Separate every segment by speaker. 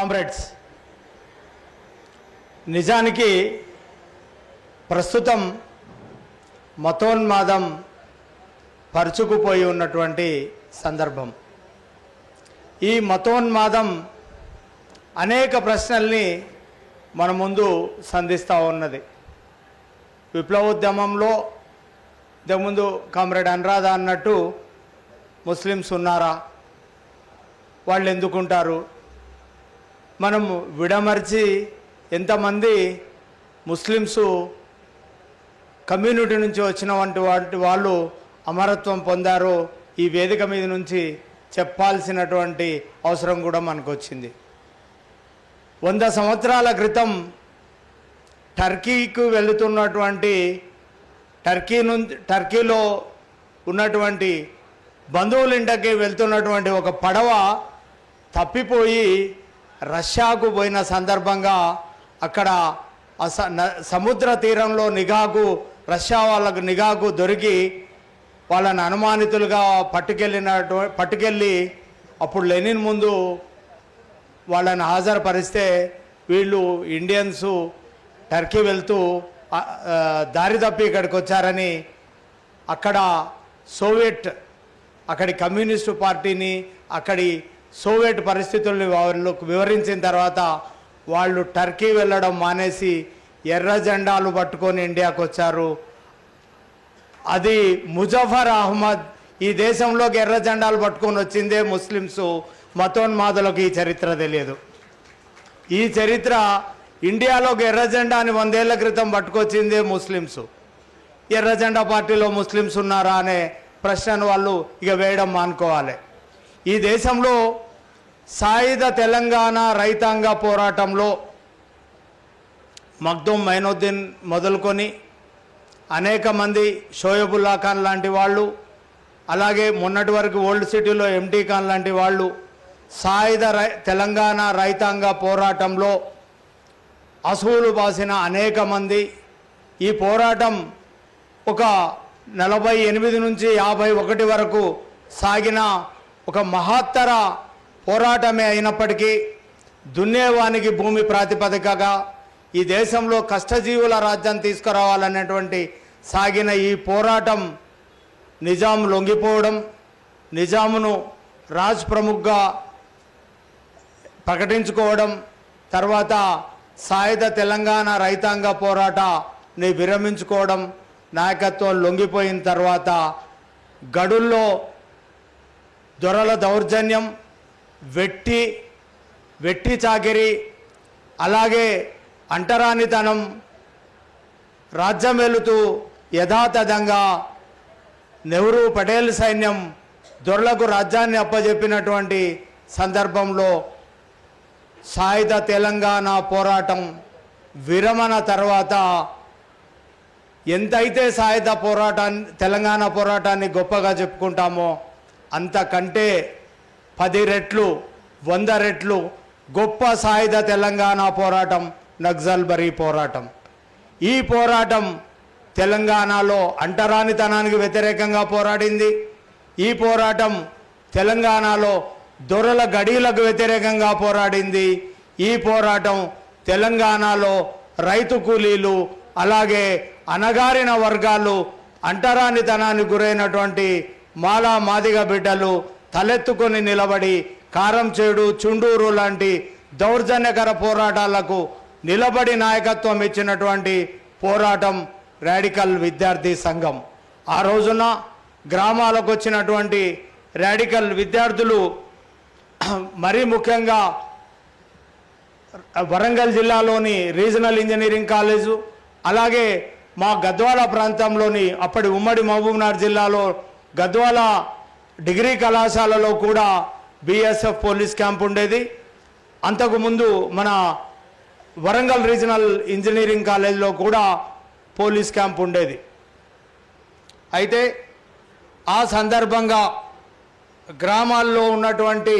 Speaker 1: Comrades నిజానికి ప్రస్తుతం మతోన్మాదం పరుచుకుపోయి ఉన్నటువంటి సందర్భం. ఈ మతోన్మాదం అనేక ప్రశ్నల్ని మన ముందు సంధిస్తూ ఉన్నది. విప్లవోద్యమంలో ఇంతకుముందు కామ్రేడ్ అనురాధ అన్నట్టు ముస్లిమ్స్ ఉన్నారా? వాళ్ళు ఎందుకుంటారు? మనం విడమర్చి ఎంతమంది ముస్లిమ్స్ కమ్యూనిటీ నుంచి వచ్చిన వంటి వాటి వాళ్ళు అమరత్వం పొందారో ఈ వేదిక మీద నుంచి చెప్పాల్సినటువంటి అవసరం కూడా మనకు వచ్చింది వంద సంవత్సరాల క్రితం టర్కీకు వెళుతున్నటువంటి టర్కీ నుంచి టర్కీలో ఉన్నటువంటి బంధువులింటకి వెళ్తున్నటువంటి ఒక పడవ తప్పిపోయి రష్యాకు పోయిన సందర్భంగా అక్కడ సముద్ర తీరంలో నిఘాకు రష్యా వాళ్ళకు నిఘాకు దొరికి వాళ్ళని అనుమానితులుగా పట్టుకెళ్ళినటు పట్టుకెళ్ళి అప్పుడు లెనిన్ ముందు వాళ్ళని హాజరుపరిస్తే వీళ్ళు ఇండియన్సు టర్కీ వెళ్తూ దారి తప్పి ఇక్కడికి వచ్చారని అక్కడ సోవియట్ అక్కడి కమ్యూనిస్టు పార్టీని అక్కడి సోవియట్ పరిస్థితుల్ని వాళ్ళకు వివరించిన తర్వాత వాళ్ళు టర్కీ వెళ్ళడం మానేసి ఎర్ర జెండాలు పట్టుకొని ఇండియాకు వచ్చారు. అది ముజఫర్ అహ్మద్ ఈ దేశంలోకి ఎర్ర జెండాలు పట్టుకొని వచ్చిందే ముస్లిమ్స్ మతోన్మాదులకు ఈ చరిత్ర తెలియదు. ఈ చరిత్ర ఇండియాలోకి ఎర్ర జెండాని వందేళ్ళ క్రితం పట్టుకొచ్చిందే ముస్లిమ్స్. ఎర్ర జెండా పార్టీలో ముస్లిమ్స్ ఉన్నారా అనే ప్రశ్నను వాళ్ళు ఇక వేయడం మానుకోవాలి. ఈ దేశంలో సాయుధ తెలంగాణ రైతాంగ పోరాటంలో మగ్దుమ్ మైనుద్దీన్ మొదలుకొని అనేక మంది షోయబుల్లా ఖాన్ లాంటి వాళ్ళు అలాగే మొన్నటి వరకు ఓల్డ్ సిటీలో ఎంటీ ఖాన్ లాంటి వాళ్ళు సాయుధ రై తెలంగాణ రైతాంగ పోరాటంలో అసూలు బాసిన అనేక మంది. ఈ పోరాటం ఒక నలభై ఎనిమిది నుంచి యాభై ఒకటి వరకు సాగిన ఒక మహత్తర పోరాటమే అయినప్పటికీ దున్నేవానికి భూమి ప్రాతిపదికగా ఈ దేశంలో కష్టజీవుల రాజ్యం తీసుకురావాలనేటువంటి సాగిన ఈ పోరాటం నిజాం లొంగిపోవడం నిజామును రాజ్ ప్రముఖ్గా ప్రకటించుకోవడం తర్వాత సాయుధ తెలంగాణ రైతాంగ పోరాటాన్ని విరమించుకోవడం నాయకత్వం లొంగిపోయిన తర్వాత గడుల్లో దొరల దౌర్జన్యం వెట్టి వెట్టి చాకిరి అలాగే అంటరానితనం రాజ్యం వెళుతూ యథాతథంగా నెహ్రూ పటేల్ సైన్యం దొరలకు రాజ్యాన్ని అప్పజెప్పినటువంటి సందర్భంలో సాయుధ తెలంగాణ పోరాటం విరమణ తర్వాత ఎంతైతే సాయుధ పోరాటాన్ని తెలంగాణ పోరాటాన్ని గొప్పగా చెప్పుకుంటామో అంతకంటే పది రెట్లు వంద రెట్లు గొప్ప సాయుధ తెలంగాణ పోరాటం నక్సల్బరీ పోరాటం. ఈ పోరాటం తెలంగాణలో అంటరానితనానికి వ్యతిరేకంగా పోరాడింది. ఈ పోరాటం తెలంగాణలో దొరల గడీలకు వ్యతిరేకంగా పోరాడింది. ఈ పోరాటం తెలంగాణలో రైతు కూలీలు అలాగే అణగారిన వర్గాలు అంటరానితనానికి గురైనటువంటి మాలా మాదిగ బిడ్డలు తలెత్తుకొని నిలబడి కారం చేడు చుండూరు లాంటి దౌర్జన్యకర పోరాటాలకు నిలబడి నాయకత్వం ఇచ్చినటువంటి పోరాటం రాడికల్ విద్యార్థి సంఘం. ఆ రోజున గ్రామాలకు వచ్చినటువంటి రాడికల్ విద్యార్థులు మరీ ముఖ్యంగా వరంగల్ జిల్లాలోని రీజనల్ ఇంజనీరింగ్ కాలేజు అలాగే మా గద్వాల ప్రాంతంలోని అప్పటి ఉమ్మడి మహబూబ్నగర్ జిల్లాలో గద్వాల డిగ్రీ కళాశాలలో కూడా బిఎస్ఎఫ్ పోలీస్ క్యాంప్ ఉండేది. అంతకుముందు మన వరంగల్ రీజనల్ ఇంజనీరింగ్ కాలేజీలో కూడా పోలీస్ క్యాంప్ ఉండేది. అయితే ఆ సందర్భంగా గ్రామాల్లో ఉన్నటువంటి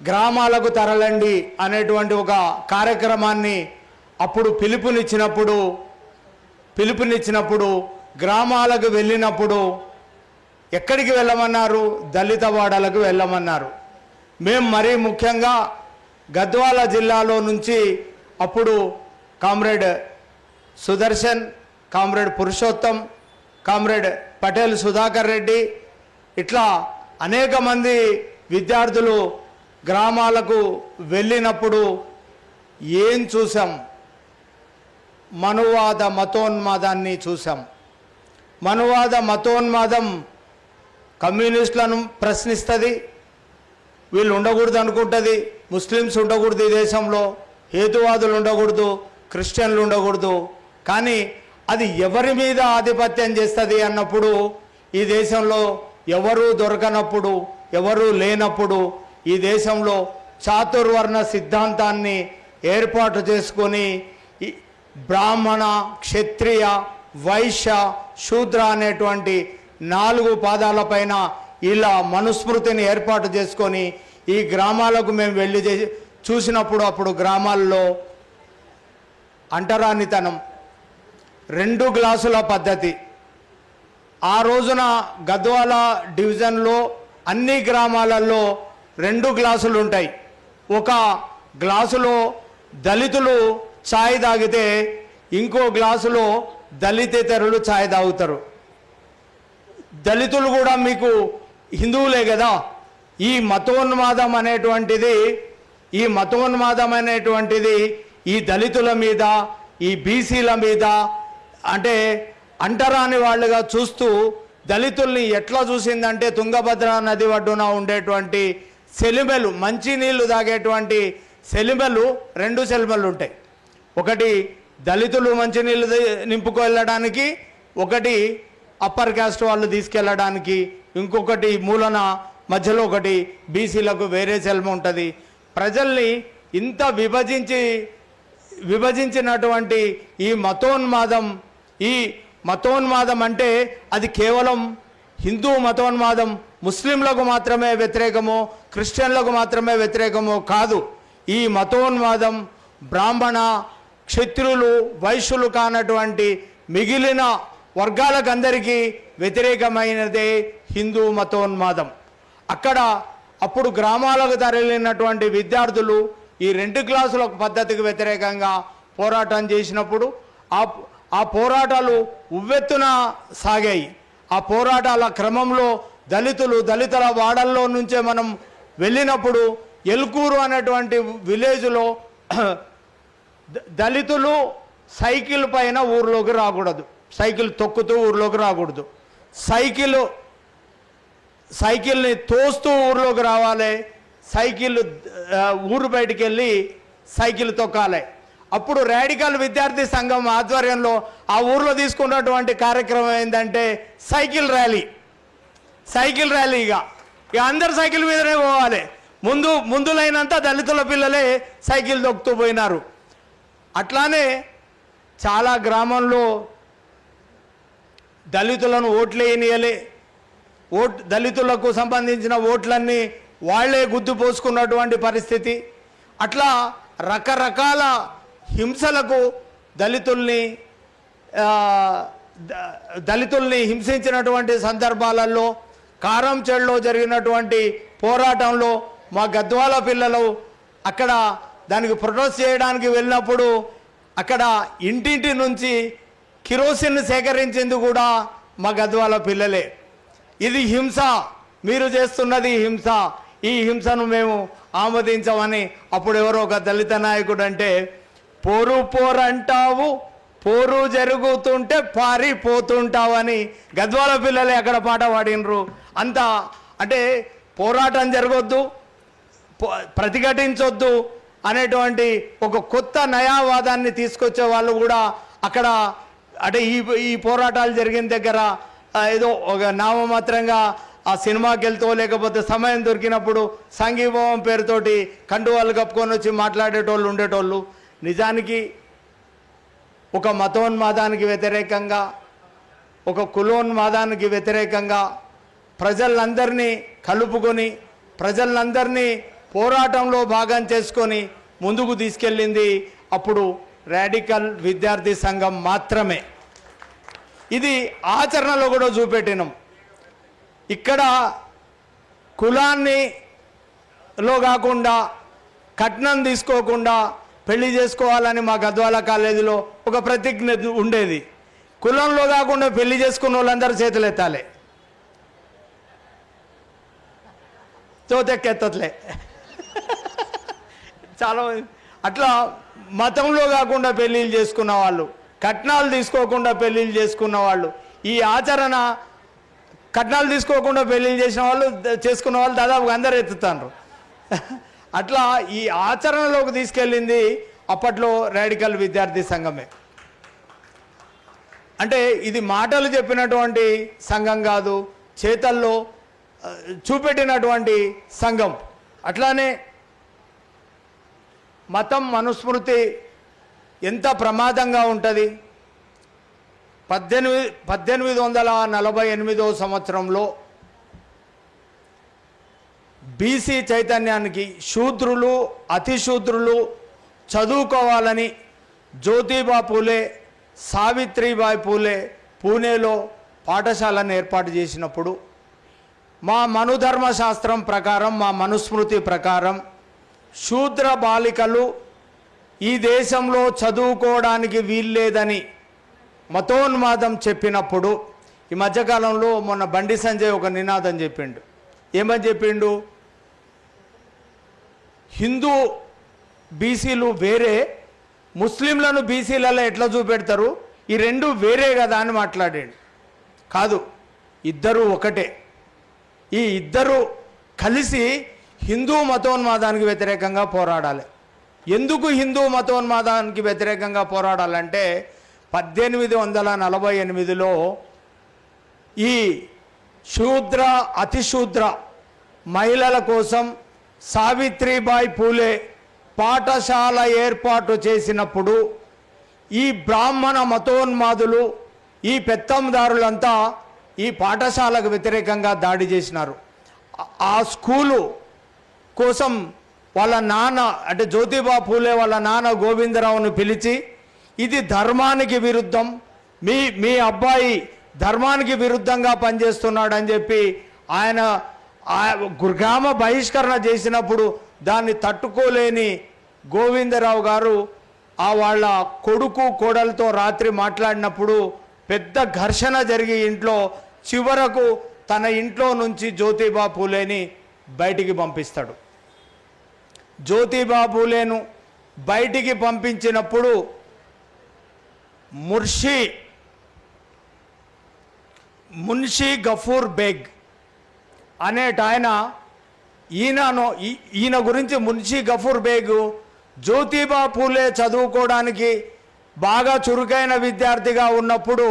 Speaker 1: గ్రామాలకు తరలండి అనేటువంటి ఒక కార్యక్రమాన్ని అప్పుడు పిలుపునిచ్చినప్పుడు పిలుపునిచ్చినప్పుడు గ్రామాలకు వెళ్ళినప్పుడు ఎక్కడికి వెళ్ళమన్నారు? దళిత వాడలకు వెళ్ళమన్నారు. మేము మరీ ముఖ్యంగా గద్వాల జిల్లాలో నుంచి అప్పుడు comrade Sudarshan comrade Purushottam comrade Patel Sudhakar Reddy ఇట్లా అనేక మంది విద్యార్థులు గ్రామాలకు వెళ్ళినప్పుడు ఏం చూసాం మనువాద మతోన్మాదాన్ని చూసాం మనువాద మతోన్మాదం కమ్యూనిస్టులను ప్రశ్నిస్తుంది వీళ్ళు ఉండకూడదు అనుకుంటుంది ముస్లిమ్స్ ఉండకూడదు ఈ దేశంలో హేతువాదులు ఉండకూడదు క్రిస్టియన్లు ఉండకూడదు. కానీ అది ఎవరి మీద ఆధిపత్యం చేస్తుంది అన్నప్పుడు ఈ దేశంలో ఎవరూ దొరకనప్పుడు ఎవరూ లేనప్పుడు ఈ దేశంలో చాతుర్వర్ణ సిద్ధాంతాన్ని ఏర్పాటు చేసుకొని బ్రాహ్మణ క్షత్రియ వైశ్య శూద్ర అనేటువంటి నాలుగు పాదాలపైన ఇలా మనుస్మృతిని ఏర్పాటు చేసుకొని ఈ గ్రామాలకు మేము వెళ్ళి చూసినప్పుడు అప్పుడు గ్రామాల్లో అంటరానితనం. రెండు గ్లాసుల పద్ధతి. ఆ రోజున గద్వాల డివిజన్లో అన్ని గ్రామాలలో రెండు గ్లాసులు ఉంటాయి. ఒక గ్లాసులో దళితులు ఛాయ్ తాగితే ఇంకో గ్లాసులో దళితేతరులు ఛాయ్ తాగుతారు. దళితులు కూడా మీకు హిందువులే కదా. ఈ మతోన్మాదం అనేటువంటిది ఈ మతోన్మాదం అనేటువంటిది ఈ దళితుల మీద ఈ బీసీల మీద అంటే అంటరాని వాళ్ళుగా చూస్తూ దళితుల్ని ఎట్లా చూసిందంటే తుంగభద్ర నది ఒడ్డున ఉండేటువంటి సెలిమెలు మంచినీళ్ళు తాగేటువంటి సెలిమెలు రెండు సెలిమెలు ఉంటాయి. ఒకటి దళితులు మంచినీళ్ళు నింపుకు వెళ్ళడానికి ఒకటి అప్పర్ క్యాస్ట్ వాళ్ళు తీసుకెళ్ళడానికి ఇంకొకటి మూలన మధ్యలో ఒకటి బీసీలకు వేరే సెల్మ ఉంటుంది. ప్రజల్ని ఇంత విభజించి విభజించినటువంటి ఈ మతోన్మాదం ఈ మతోన్మాదం అంటే అది కేవలం హిందూ మతోన్మాదం ముస్లింలకు మాత్రమే వ్యతిరేకమో క్రిస్టియన్లకు మాత్రమే వ్యతిరేకమో కాదు. ఈ మతోన్మాదం బ్రాహ్మణ క్షత్రులు వైశ్యులు కానటువంటి మిగిలిన వర్గాలకు అందరికీ వ్యతిరేకమైనదే హిందూ మతోన్మాదం. అక్కడ అప్పుడు గ్రామాలకు తరలినటువంటి విద్యార్థులు ఈ రెండు క్లాసుల పద్ధతికి వ్యతిరేకంగా పోరాటం చేసినప్పుడు ఆ ఆ పోరాటాలు ఉవ్వెత్తున సాగాయి. ఆ పోరాటాల క్రమంలో దళితులు దళితుల వాడల్లో నుంచే మనం వెళ్ళినప్పుడు ఎల్కూరు అనేటువంటి విలేజ్లో దళితులు సైకిల్ పైన ఊర్లోకి రాకూడదు. సైకిల్ తొక్కుతూ ఊర్లోకి రాకూడదు. సైకిల్ సైకిల్ని తోస్తూ ఊర్లోకి రావాలి. సైకిల్ ఊరు బయటికి వెళ్ళి సైకిల్ తొక్కాలి. అప్పుడు రాడికల్ విద్యార్థి సంఘం ఆధ్వర్యంలో ఆ ఊర్లో తీసుకున్నటువంటి కార్యక్రమం ఏంటంటే సైకిల్ ర్యాలీ. సైకిల్ ర్యాలీగా ఇక అందరు సైకిల్ మీదనే పోవాలి. ముందు ముందులైనంత దళితుల పిల్లలే సైకిల్ తొక్కుతూ పోయినారు. అట్లానే చాలా గ్రామంలో దళితులను ఓట్లేయనియలే ఓట్ దళితులకు సంబంధించిన ఓట్లన్నీ వాళ్ళే గుద్దు పోసుకున్నటువంటి పరిస్థితి. అట్లా రకరకాల హింసలకు దళితుల్ని దళితుల్ని హింసించినటువంటి సందర్భాలలో కారం చెడులో జరిగినటువంటి పోరాటంలో మా గద్వాల పిల్లలు అక్కడ దానికి ప్రొటెస్ట్ చేయడానికి వెళ్ళినప్పుడు అక్కడ ఇంటింటి నుంచి కిరోసిన్ సేకరించింది కూడా మా గద్వాల పిల్లలే. ఇది హింస. మీరు చేస్తున్నది హింస. ఈ హింసను మేము ఆమోదించమని అప్పుడు ఎవరో ఒక దళిత నాయకుడు అంటే పోరు పోరంటావు పోరు జరుగుతుంటే పారిపోతుంటావని గద్వాల పిల్లలే అక్కడ పాట పాడినరు. అంత అంటే పోరాటం జరగొద్దు ప్రతిఘటించొద్దు అనేటువంటి ఒక కొత్త నయావాదాన్ని తీసుకొచ్చే వాళ్ళు కూడా అక్కడ అంటే ఈ ఈ పోరాటాలు జరిగిన దగ్గర ఏదో ఒక నామమాత్రంగా ఆ సినిమాకి వెళ్తూ లేకపోతే సమయం దొరికినప్పుడు సంఘీభావం పేరుతోటి కండువాళ్ళు కప్పుకొని వచ్చి మాట్లాడేటోళ్ళు ఉండేటోళ్ళు. నిజానికి ఒక మతోన్మాదానికి వ్యతిరేకంగా ఒక కులోన్మాదానికి వ్యతిరేకంగా ప్రజలందరినీ కలుపుకొని ప్రజలందరినీ పోరాటంలో భాగం చేసుకొని ముందుకు తీసుకెళ్ళింది అప్పుడు రాడికల్ విద్యార్థి సంఘం మాత్రమే. ఇది ఆచరణలో కూడా చూపెట్టినాం. ఇక్కడ కులాన్ని లో కాకుండా కట్నం తీసుకోకుండా పెళ్ళి చేసుకోవాలని మా గద్వాల కాలేజీలో ఒక ప్రతిజ్ఞ ఉండేది. కులంలో కాకుండా పెళ్ళి చేసుకున్న వాళ్ళందరూ చేతులు ఎత్తాలి. తోతెక్కెత్తట్లే చాలా అట్లా మతంలో కాకుండా పెళ్ళిళ్ళు చేసుకున్న వాళ్ళు కట్నాలు తీసుకోకుండా పెళ్ళిళ్ళు చేసుకున్న వాళ్ళు ఈ ఆచరణ కట్నాలు తీసుకోకుండా పెళ్ళిళ్ళు చేసిన వాళ్ళు చేసుకున్న వాళ్ళు దాదాపుగా అందరు ఎత్తుతారు అట్లా ఈ ఆచరణలోకి తీసుకెళ్ళింది అప్పట్లో రాడికల్ విద్యార్థి సంఘమే. అంటే ఇది మాటలు చెప్పినటువంటి సంఘం కాదు చేతల్లో చూపెట్టినటువంటి సంఘం. అట్లానే మతం మనుస్మృతి ఎంత ప్రమాదంగా ఉంటుంది? పద్దెనిమిది పద్దెనిమిది వందల నలభై ఎనిమిదో సంవత్సరంలో బీసీ చైతన్యానికి శూద్రులు అతిశూద్రులు చదువుకోవాలని జ్యోతిబా పూలే సావిత్రిబాయి పూలే పూణేలో పాఠశాలను ఏర్పాటు చేసినప్పుడు మా మనుధర్మ శాస్త్రం ప్రకారం మా మనుస్మృతి ప్రకారం శూద్ర బాలికలు ఈ దేశంలో చదువుకోవడానికి వీల్లేదని మతోన్మాదం చెప్పినప్పుడు ఈ మధ్యకాలంలో మొన్న బండి సంజయ్ ఒక నినాదం చెప్పిండు. ఏమని చెప్పిండు? హిందూ బీసీలు వేరే ముస్లింలను బీసీలలో ఎట్లా చూపెడతారు? ఈ రెండు వేరే కదా అని మాట్లాడాడు. కాదు ఇద్దరు ఒకటే. ఈ ఇద్దరు కలిసి హిందూ మతోన్మాదానికి వ్యతిరేకంగా పోరాడాలి. ఎందుకు హిందూ మతోన్మాదానికి వ్యతిరేకంగా పోరాడాలంటే పద్దెనిమిది వందల నలభై ఎనిమిదిలో ఈ శూద్ర అతిశూద్ర మహిళల కోసం సావిత్రిబాయి పూలే పాఠశాల ఏర్పాటు చేసినప్పుడు ఈ బ్రాహ్మణ మతోన్మాదులు ఈ పెత్తందారులంతా ఈ పాఠశాలకు వ్యతిరేకంగా దాడి చేసినారు. ఆ- ఆ స్కూలు కోసం వాళ్ళ నాన్న అంటే జ్యోతిబా పూలే వాళ్ళ నాన్న గోవిందరావును పిలిచి ఇది ధర్మానికి విరుద్ధం మీ మీ అబ్బాయి ధర్మానికి విరుద్ధంగా పనిచేస్తున్నాడని చెప్పి ఆయన ఆ- గ్రామ బహిష్కరణ చేసినప్పుడు దాన్ని తట్టుకోలేని గోవిందరావు గారు ఆ వాళ్ళ కొడుకు కోడలతో రాత్రి మాట్లాడినప్పుడు పెద్ద ఘర్షణ జరిగి ఇంట్లో చివరకు తన ఇంట్లో నుంచి జ్యోతిబా పూలేని బయటికి పంపిస్తాడు. జ్యోతిబాబులేను బయటికి పంపించినప్పుడు ముర్షి మున్షీ గఫూర్ బేగ్ అనేట ఆయన ఈయనను ఈయన గురించి మున్షీ గఫూర్ బేగ్ జ్యోతిబా పూలే చదువుకోవడానికి బాగా చురుకైన విద్యార్థిగా ఉన్నప్పుడు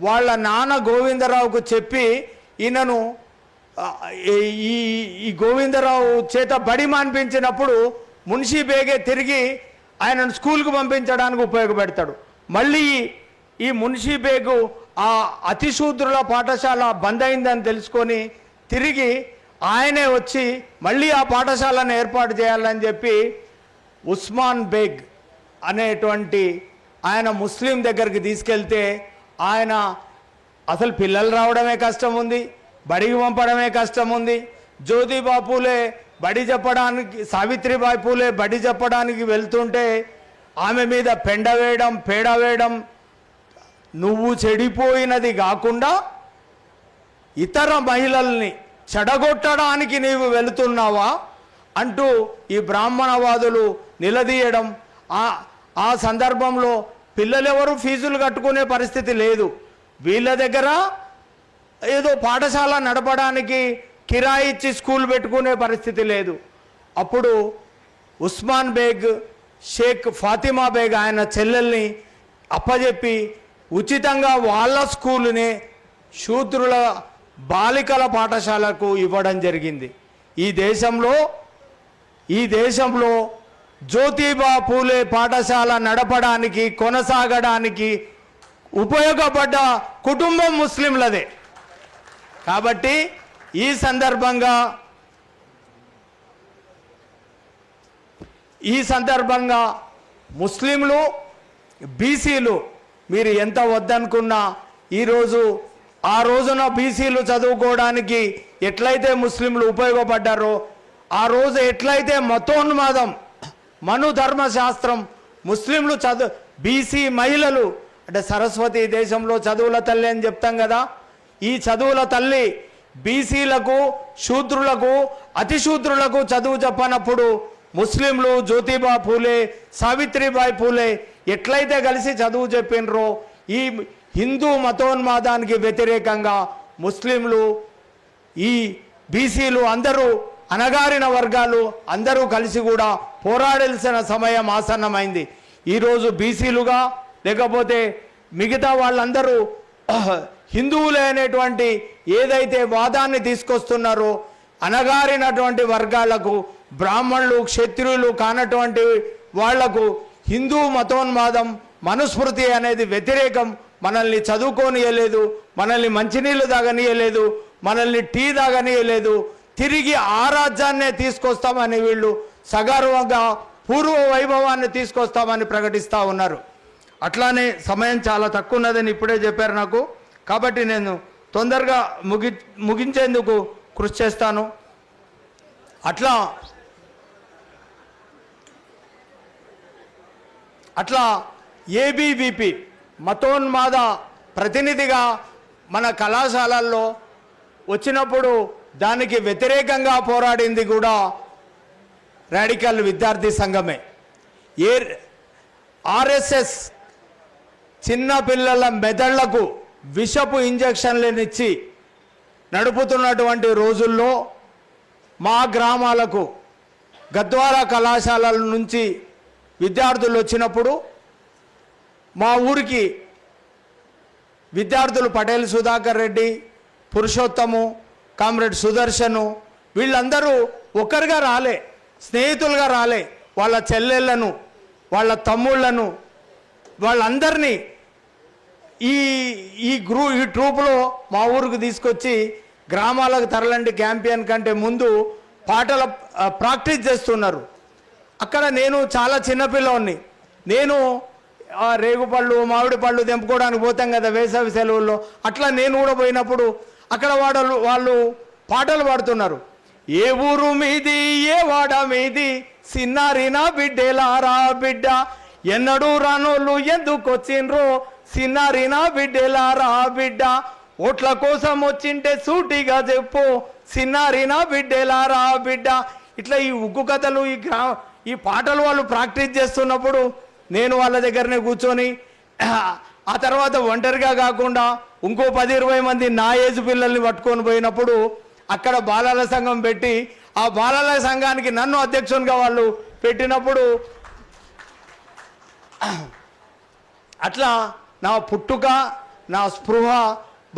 Speaker 1: వాళ్ళ నాన్న గోవిందరావుకు చెప్పి ఈయనను ఈ- ఈ గోవిందరావు చేత బడి మాన్పించినప్పుడు మున్షి బేగే తిరిగి ఆయనను స్కూల్కు పంపించడానికి ఉపయోగపెడతాడు. మళ్ళీ ఈ మున్షి బేగు ఆ అతిశూద్రుల పాఠశాల బంద్ అయిందని తెలుసుకొని తిరిగి ఆయనే వచ్చి మళ్ళీ ఆ పాఠశాలను ఏర్పాటు చేయాలని చెప్పి ఉస్మాన్ బేగ్ అనేటువంటి ఆయన ముస్లిం దగ్గరికి తీసుకెళ్తే ఆయన అసలు పిల్లలు రావడమే కష్టం ఉంది. బడికి పంపడమే కష్టం ఉంది జ్యోతిబా పూలే బడి చెప్పడానికి సావిత్రిబాయి పూలే బడి చెప్పడానికి వెళ్తుంటే ఆమె మీద పెండ వేయడం పేడ వేయడం నువ్వు చెడిపోయినది కాకుండా ఇతర మహిళల్ని చెడగొట్టడానికి నీవు వెళుతున్నావా అంటూ ఈ బ్రాహ్మణవాదులు నిలదీయడం. ఆ ఆ సందర్భంలో పిల్లలెవరూ ఫీజులు కట్టుకునే పరిస్థితి లేదు. వీళ్ళ దగ్గర ఏదో పాఠశాల నడపడానికి కిరాయి ఇచ్చి స్కూల్ పెట్టుకునే పరిస్థితి లేదు. అప్పుడు ఉస్మాన్ బేగ్ షేక్ ఫాతిమా బేగ్ ఆయన చెల్లెల్ని అప్పజెప్పి ఉచితంగా వాళ్ళ స్కూలునే శూద్రుల బాలికల పాఠశాలకు ఇవ్వడం జరిగింది. ఈ దేశంలో ఈ దేశంలో జ్యోతిబా పూలే పాఠశాల నడపడానికి కొనసాగడానికి ఉపయోగపడ్డ కుటుంబం ముస్లింలదే. కాబట్టి ఈ సందర్భంగా ఈ సందర్భంగా ముస్లింలు బీసీలు మీరు ఎంత వద్దనుకున్నా ఈరోజు ఆ రోజున బీసీలు చదువుకోవడానికి ఎట్లయితే ముస్లింలు ఉపయోగపడ్డారో ఆ రోజు ఎట్లయితే మతోన్మాదం మనుధర్మశాస్త్రం ముస్లింలు చదువు బీసీ మహిళలు అంటే సరస్వతి దేశంలో చదువుల తల్లి అని చెప్తాం కదా ఈ చదువుల తల్లి బీసీలకు శూద్రులకు అతిశూద్రులకు చదువు చెప్పనప్పుడు ముస్లింలు జ్యోతిబా పూలే సావిత్రిబాయి పూలే ఎట్లయితే కలిసి చదువు చెప్పినరో ఈ హిందూ మతోన్మాదానికి వ్యతిరేకంగా ముస్లింలు ఈ బీసీలు అందరూ అణగారిన వర్గాలు అందరూ కలిసి కూడా పోరాడాల్సిన సమయం ఆసన్నమైంది. ఈరోజు బీసీలుగా లేకపోతే మిగతా వాళ్ళందరూ హిందువులు అనేటువంటి ఏదైతే వాదాన్ని తీసుకొస్తున్నారో అణగారినటువంటి వర్గాలకు బ్రాహ్మణులు క్షత్రియులు కానటువంటి వాళ్ళకు హిందూ మతోన్మాదం మనుస్మృతి అనేది వ్యతిరేకం. మనల్ని చదువుకోనియలేదు మనల్ని మంచినీళ్ళు తాగనీయలేదు మనల్ని టీ తాగనీయలేదు. తిరిగి ఆ రాజ్యాన్నే తీసుకొస్తామని వీళ్ళు సగర్వంగా పూర్వ వైభవాన్ని తీసుకొస్తామని ప్రకటిస్తూ ఉన్నారు. అట్లానే సమయం చాలా తక్కువ ఉన్నదని ఇప్పుడే చెప్పారు నాకు. కాబట్టి నేను తొందరగా ముగి ముగించేందుకు కృషి చేస్తాను. అట్లా అట్లా ఏబీవీపీ మతోన్మాద ప్రతినిధిగా మన కళాశాలల్లో వచ్చినప్పుడు దానికి వ్యతిరేకంగా పోరాడింది కూడా రాడికల్ విద్యార్థి సంఘమే. ఏ ఆర్ఎస్ఎస్ చిన్నపిల్లల మెదళ్ళకు విషపు ఇంజక్షన్లనిచ్చి నడుపుతున్నటువంటి రోజుల్లో మా గ్రామాలకు గద్వారా కళాశాలల నుంచి విద్యార్థులు వచ్చినప్పుడు మా ఊరికి విద్యార్థులు పటేల్ సుధాకర్ రెడ్డి పురుషోత్తము కామ్రేడ్ సుదర్శను వీళ్ళందరూ ఒక్కరిగా రాలే స్నేహితులుగా రాలే. వాళ్ళ చెల్లెళ్ళను వాళ్ళ తమ్ముళ్ళను వాళ్ళందరినీ ఈ ఈ గ్రూ ఈ ట్రూప్లో మా ఊరికి తీసుకొచ్చి గ్రామాలకు తరలండి క్యాంపియన్ కంటే ముందు పాటల ప్రాక్టీస్ చేస్తున్నారు. అక్కడ నేను చాలా చిన్నపిల్లవాడిని నేను రేగుపళ్ళు మామిడి పళ్ళు తెంపుకోవడానికి పోతాం కదా వేసవి సెలవుల్లో. అట్లా నేను కూడా పోయినప్పుడు అక్కడ వాడలు వాళ్ళు పాటలు పాడుతున్నారు. ఏ ఊరు మీది ఏ వాడ మీది సిన్నారినా బిడ్డేలారా బిడ్డ. ఎన్నడూ రానోళ్ళు ఎందుకు వచ్చిండ్రో సిన్నారినా బిడ్డేలారా బిడ్డ. ఓట్ల కోసం వచ్చింటే సూటిగా చెప్పు. సిన్నారినా బిడ్డేలారా బిడ్డ. ఇట్లా ఈ ఉగ్గు కథలు ఈ గ్రా ఈ పాటలు వాళ్ళు ప్రాక్టీస్ చేస్తున్నప్పుడు నేను వాళ్ళ దగ్గరనే కూర్చొని ఆ తర్వాత ఒంటరిగా కాకుండా ఇంకో పది ఇరవై మంది నా ఏజ్ పిల్లల్ని పట్టుకొని పోయినప్పుడు అక్కడ బాలల సంఘం పెట్టి ఆ బాలల సంఘానికి నన్ను అధ్యక్షునిగా వాళ్ళు పెట్టినప్పుడు అట్లా నా పుట్టుక నా స్పృహ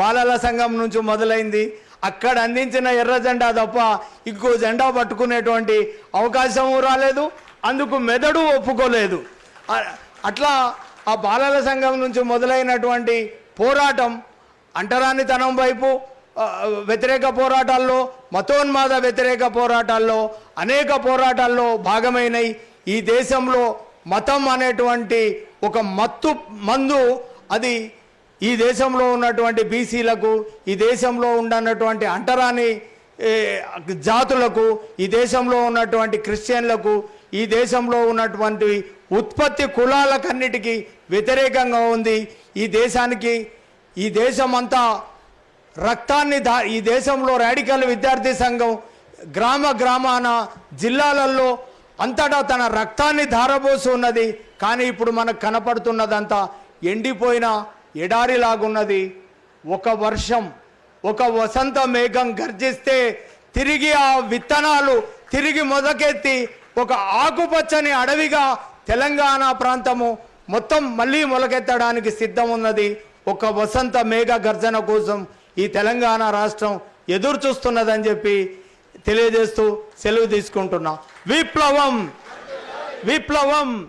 Speaker 1: బాలల సంఘం నుంచి మొదలైంది. అక్కడ అందించిన ఎర్ర జెండా తప్ప ఇంకో జెండా పట్టుకునేటువంటి అవకాశం రాలేదు. అందుకు మెదడు ఒప్పుకోలేదు. అట్లా ఆ బాలల సంఘం నుంచి మొదలైనటువంటి పోరాటం అంటరానితనం వైపు వ్యతిరేక పోరాటాల్లో మతోన్మాద వ్యతిరేక పోరాటాల్లో అనేక పోరాటాల్లో భాగమైనవి ఈ దేశంలో మతం అనేటువంటి ఒక మత్తు మందు అది ఈ దేశంలో ఉన్నటువంటి బీసీలకు ఈ దేశంలో ఉండనటువంటి అంటరాని జాతులకు ఈ దేశంలో ఉన్నటువంటి క్రిస్టియన్లకు ఈ దేశంలో ఉన్నటువంటి ఉత్పత్తి కులాలకన్నిటికీ వ్యతిరేకంగా ఉంది. ఈ దేశానికి ఈ దేశమంతా రక్తాన్ని దా ఈ దేశంలో రాడికల్ విద్యార్థి సంఘం గ్రామ గ్రామాన జిల్లాలలో అంతటా తన రక్తాన్ని ధారబోసి ఉన్నది కానీ ఇప్పుడు మనకు కనపడుతున్నదంతా ఎండిపోయిన ఎడారిలాగున్నది. ఒక వర్షం ఒక వసంత మేఘం గర్జిస్తే తిరిగి ఆ విత్తనాలు తిరిగి మొదకెత్తి ఒక ఆకుపచ్చని అడవిగా తెలంగాణ ప్రాంతము మొత్తం మళ్ళీ మొలకెత్తడానికి సిద్ధం ఉన్నది ఒక వసంత మేఘ గర్జన కోసం ఈ తెలంగాణ రాష్ట్రం ఎదురు చూస్తున్నదని చెప్పి తెలియజేస్తూ సెలవు తీసుకుంటున్నా. విప్లవం! విప్లవం!